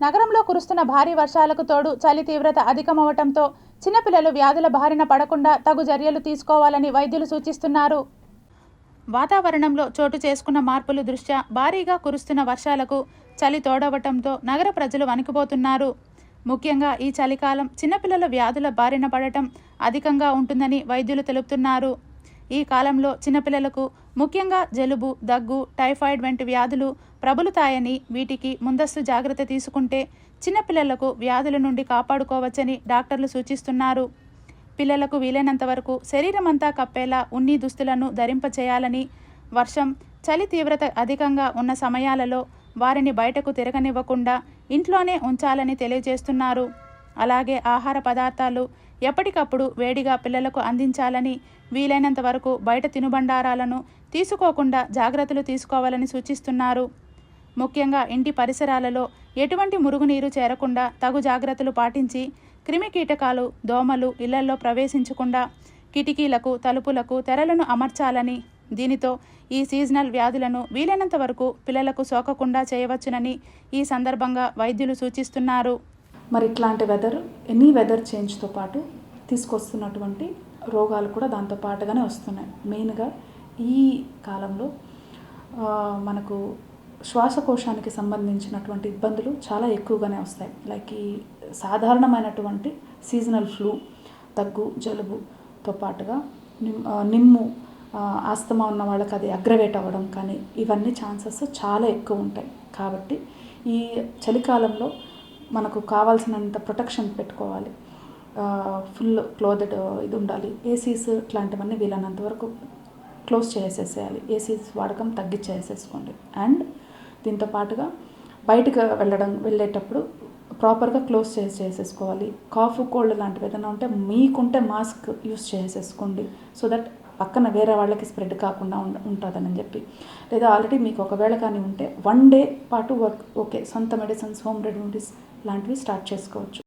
నగరంలో కురుస్తున్న భారీ వర్షాలకు తోడు చలి తీవ్రత అధికమవటంతో చిన్నపిల్లలు వ్యాధుల బారిన పడకుండా తగు చర్యలు తీసుకోవాలని వైద్యులు సూచిస్తున్నారు. వాతావరణంలో చోటు చేసుకున్న మార్పులు దృష్ట్యా భారీగా కురుస్తున్న వర్షాలకు చలి తోడవటంతో నగర ప్రజలు వణికిపోతున్నారు. ముఖ్యంగా ఈ చలికాలం చిన్నపిల్లల వ్యాధుల బారిన పడటం అధికంగా ఉంటుందని వైద్యులు తెలుపుతున్నారు. ఈ కాలంలో చిన్నపిల్లలకు ముఖ్యంగా జలుబు దగ్గు టైఫాయిడ్ వంటి వ్యాధులు ప్రబలుతాయని వీటికి ముందస్తు జాగ్రత్త తీసుకుంటే చిన్నపిల్లలకు వ్యాధుల నుండి కాపాడుకోవచ్చని డాక్టర్లు సూచిస్తున్నారు. పిల్లలకు వీలైనంత వరకు శరీరం అంతా కప్పేలా ఉన్ని దుస్తులను ధరింపచేయాలని వర్షం చలి తీవ్రత అధికంగా ఉన్న సమయాలలో వారిని బయటకు తిరగనివ్వకుండా ఇంట్లోనే ఉంచాలని తెలియజేస్తున్నారు. అలాగే ఆహార పదార్థాలు ఎప్పటికప్పుడు వేడిగా పిల్లలకు అందించాలని వీలైనంత వరకు బయట తినుబండారాలను తీసుకోకుండా జాగ్రత్తలు తీసుకోవాలని సూచిస్తున్నారు. ముఖ్యంగా ఇంటి పరిసరాలలో ఎటువంటి మురుగునీరు చేరకుండా తగు జాగ్రత్తలు పాటించి క్రిమి కీటకాలు దోమలు ఇళ్ళలో ప్రవేశించకుండా కిటికీలకు తలుపులకు తెరలను అమర్చాలని దీనితో ఈ సీజనల్ వ్యాధులను వీలైనంత వరకు పిల్లలకు సోకకుండా చేయవచ్చునని ఈ సందర్భంగా వైద్యులు సూచిస్తున్నారు. మరి ఇట్లాంటి వెదర్ ఎనీ వెదర్ చేంజ్తో పాటు తీసుకొస్తున్నటువంటి రోగాలు కూడా దాంతో పాటుగానే వస్తున్నాయి. మెయిన్గా ఈ కాలంలో మనకు శ్వాసకోశానికి సంబంధించినటువంటి ఇబ్బందులు చాలా ఎక్కువగానే వస్తాయి. లైక్ ఈ సాధారణమైనటువంటి సీజనల్ ఫ్లూ దగ్గు జలుబుతో పాటుగా నిమ్ నిమ్ము ఆస్తమా ఉన్న వాళ్ళకి అది అగ్రవేట్ అవ్వడం కానీ ఇవన్నీ ఛాన్సెస్ చాలా ఎక్కువ ఉంటాయి. కాబట్టి ఈ చలికాలంలో మనకు కావాల్సినంత ప్రొటెక్షన్ పెట్టుకోవాలి. ఫుల్ క్లోదెడ్ ఇది ఉండాలి. ఏసీస్ ఇట్లాంటివన్నీ వీలైనంత వరకు క్లోజ్ చేసేసేయాలి. ఏసీస్ వాడకం తగ్గించేసేసుకోండి. అండ్ దీంతో పాటుగా బయటకు వెళ్ళడం వెళ్ళేటప్పుడు ప్రాపర్గా క్లోజ్ చేసి చేసేసుకోవాలి. కాఫ్ కోల్డ్ లాంటివి ఏదైనా ఉంటే మీకుంటే మాస్క్ యూస్ చేసేసుకోండి. సో దట్ పక్కన వేరే వాళ్ళకి స్ప్రెడ్ కాకుండా ఉంటుందని చెప్పి. లేదా ఆల్రెడీ మీకు ఒకవేళ కానీ ఉంటే వన్ డే పాటు వర్క్ ఓకే సొంత మెడిసిన్స్ హోమ్ రెమెడీస్ లాంటివి స్టార్ట్ చేసుకోవచ్చు.